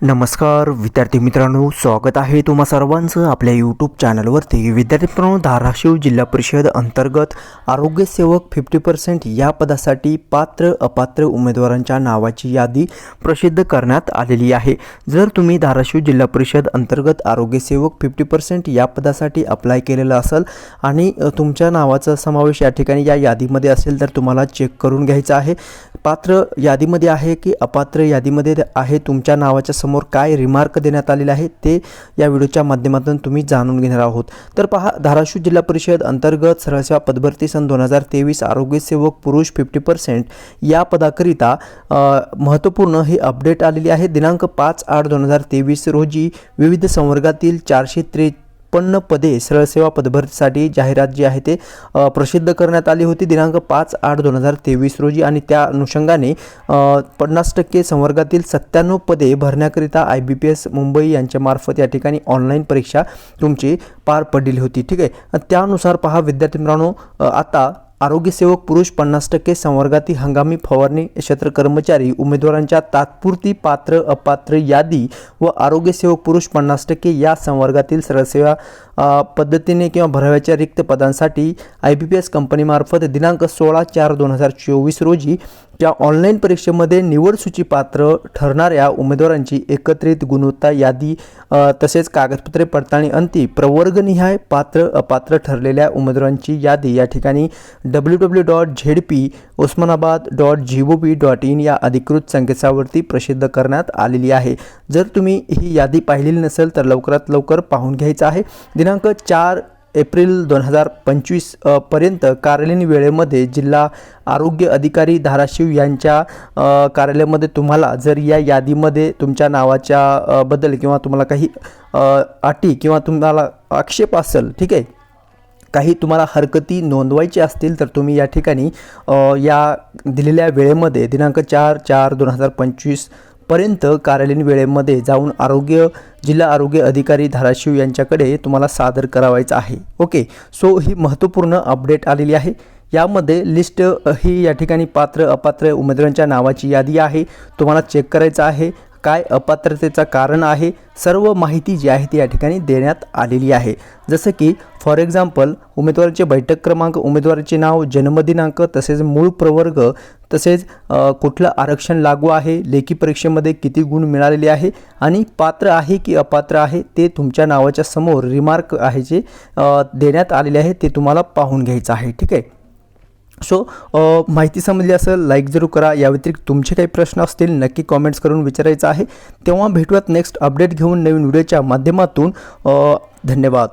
नमस्कार विद्यार्थी मित्रांनो स्वागत आहे तुम्हा सर्वांचं आपल्या यूट्यूब चॅनलवरती विद्यार्थी मित्रांनो धाराशिव जिल्हा परिषद अंतर्गत आरोग्यसेवक फिफ्टी पर्सेंट या पदासाठी पात्र अपात्र उमेदवारांच्या नावाची यादी प्रसिद्ध करण्यात आलेली आहे. जर तुम्ही धाराशिव जिल्हा परिषद अंतर्गत आरोग्यसेवक फिफ्टी पर्सेंट या पदासाठी अप्लाय केलेलं असेल आणि तुमच्या नावाचा समावेश या ठिकाणी या यादीमध्ये असेल तर तुम्हाला चेक करून घ्यायचं आहे. पात्र यादीमध्ये आहे की अपात्र यादीमध्ये आहे तुमच्या नावाच्या समोर काय रिमार्क देण्यात आलेले आहे ते या व्हिडिओच्या माध्यमातून तुम्ही जाणून घेणार आहोत. तर पहा धाराशिव जिल्हा परिषद अंतर्गत सरळसेवा पदभरती सन दोन हजार तेवीस आरोग्यसेवक पुरुष फिफ्टी पर्सेंट या पदाकरिता महत्त्वपूर्ण हे अपडेट आलेली आहे. दिनांक पाच आठ दोन हजार तेवीस रोजी विविध संवर्गातील चारशे त्रे छप्पन्न पदे सरळसेवा पदभरतीसाठी जाहिरात जी आहे ते प्रसिद्ध करण्यात आली होती दिनांक पाच आठ दोन हजार तेवीस रोजी आणि त्या अनुषंगाने पन्नास टक्के संवर्गातील सत्त्याण्णव पदे भरण्याकरिता I B P S Mumbai यांच्यामार्फत या ठिकाणी ऑनलाईन परीक्षा तुमची पार पडलेली होती. ठीक आहे? त्यानुसार पहा विद्यार्थी मित्रांनो आता आरोग्यसेवक पुरुष पन्नास टक्के संवर्गातील हंगामी फवारणी क्षेत्र कर्मचारी उमेदवारांच्या तात्पुरती पात्र अपात्र यादी व आरोग्यसेवक पुरुष पन्नास टक्के या संवर्गातील सरसेवा पद्धतीने किंवा भराव्याच्या रिक्त पदांसाठी आय बी पी एस कंपनीमार्फत दिनांक सोळा चार दोन हजार चोवीस रोजी या ऑनलाईन परीक्षेमध्ये निवडसूची पात्र ठरणाऱ्या उमेदवारांची एकत्रित गुणवत्ता यादी तसेच कागदपत्रे पडताळणी अंती प्रवर्गनिहाय पात्र अपात्र ठरलेल्या उमेदवारांची यादी. या ठिकाणी W W dot Z P Osmanabad dot G O P dot in या अधिकृत संकेतस्थळावरती प्रसिद्ध करण्यात आलेली आहे. जर तुम्ही ही यादी पाहिलेली नसेल तर लवकरात लवकर पाहून घ्यायचं आहे. दिनांक चार एप्रिल दोन हजार पंचवीसपर्यंत कार्यालयीन वेळेमध्ये जिल्हा आरोग्य अधिकारी धाराशिव यांच्या कार्यालयामध्ये तुम्हाला जर या यादीमध्ये तुमच्या नावाच्या बद्दल किंवा तुम्हाला काही अटी किंवा तुम्हाला आक्षेप असेल ठीक आहे काही तुम्हाला हरकती नोंदवायची असतील तर तुम्ही या ठिकाणी या दिलेल्या वेळेमध्ये दिनांक चार चार दोन हजार पंचवीस पर्यंत कार्यालयीन वेळेमध्ये जाऊन आरोग्य जिल्हा आरोग्य अधिकारी धाराशिव यांच्याकडे तुम्हाला सादर करावायचं आहे. ओके सो ही महत्त्वपूर्ण अपडेट आलेली आहे. यामध्ये लिस्ट ही या ठिकाणी पात्र अपात्र उमेदवारांच्या नावाची यादी आहे. तुम्हाला चेक करायचं आहे. काय अपात्रतेचं कारण आहे सर्व माहिती जी आहे ती या ठिकाणी देण्यात आलेली आहे. जसं की फॉर एक्झाम्पल उमेदवाराचे बैठक क्रमांक उमेदवाराचे नाव जन्मदिनांक तसेच मूळ प्रवर्ग तसेच कुठलं आरक्षण लागू आहे लेखी परीक्षेमध्ये किती गुण मिळालेले आहे आणि पात्र आहे की अपात्र आहे ते तुमच्या नावाच्या समोर रिमार्क आहे जे देण्यात आलेले आहे ते तुम्हाला पाहून घ्यायचं आहे. ठीक आहे? सो अ, माहिती समजली असेल लाईक जरूर करा. या व्यतिरिक्त तुमचे काही प्रश्न असतील नक्की कॉमेंट्स करून विचारायचं आहे. तेव्हा भेटूयात नेक्स्ट अपडेट घेऊन नवीन व्हिडिओच्या माध्यमातून. धन्यवाद.